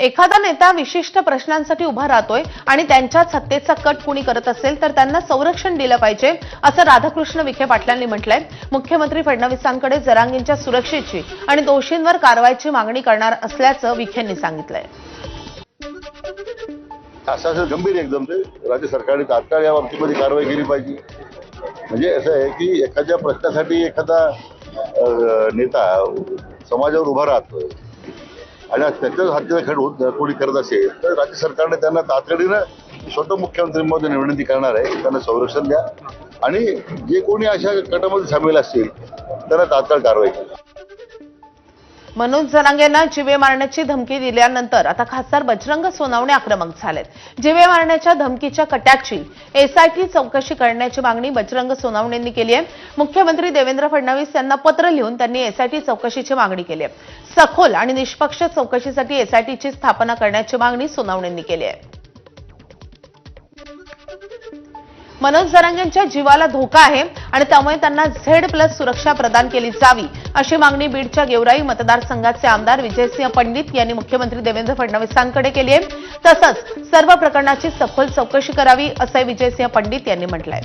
एखादा नेता विशिष्ट प्रश्नांसाठी उभा राहतोय आणि त्यांच्या सत्तेचा कट कुणी करत असेल तर त्यांना संरक्षण दिलं पाहिजे असं राधाकृष्ण विखे पाटलांनी म्हटलंय. मुख्यमंत्री फडणवीसांकडे जरांगींच्या सुरक्षेची आणि दोषींवर कारवाईची मागणी करणार असल्याचं विखेंनी सांगितलंय. असं गंभीर एकदम ते राज्य सरकारने तात्काळ या बाबतीमध्ये कारवाई केली पाहिजे. म्हणजे असं आहे की एखाद्या प्रश्नासाठी एखादा नेता समाजावर उभा राहतोय. आणि त्याच्याच हत्येचा खेळ होत कोणी करत असेल तर राज्य सरकारने त्यांना तातडीनं स्वतः मुख्यमंत्री महोदय विनंती करणार आहे. त्यांना संरक्षण द्या. आणि जे कोणी अशा गटामध्ये सामील असतील त्यांना तात्काळ कारवाई करा. मनोज जरांगेंना जिवे मारण्याची धमकी दिल्यानंतर आता खासदार बजरंग सोनावणे आक्रमक झालेत. जिवे मारण्याच्या धमकीच्या कट्याची एसआयटी चौकशी करण्याची मागणी बजरंग सोनावणेंनी केली आहे. मुख्यमंत्री देवेंद्र फडणवीस यांना पत्र लिहून त्यांनी एसआयटी चौकशीची मागणी केली आहे. सखोल आणि निष्पक्ष चौकशीसाठी एसआयटीची स्थापना करण्याची मागणी सोनावणेंनी केली आहे. मनोज जरांगेंच्या जीवाला धोका आहे आणि त्यामुळे त्यांना झेड प्लस सुरक्षा प्रदान केली जावी. अशी मागणी बीडच्या गेवराई मतदारसंघाचे आमदार विजयसिंह पंडित यांनी मुख्यमंत्री देवेंद्र फडणवीसांकडे केली आहे. तसंच सर्व प्रकरणाची सखोल चौकशी करावी असं विजयसिंह पंडित यांनी म्हटलं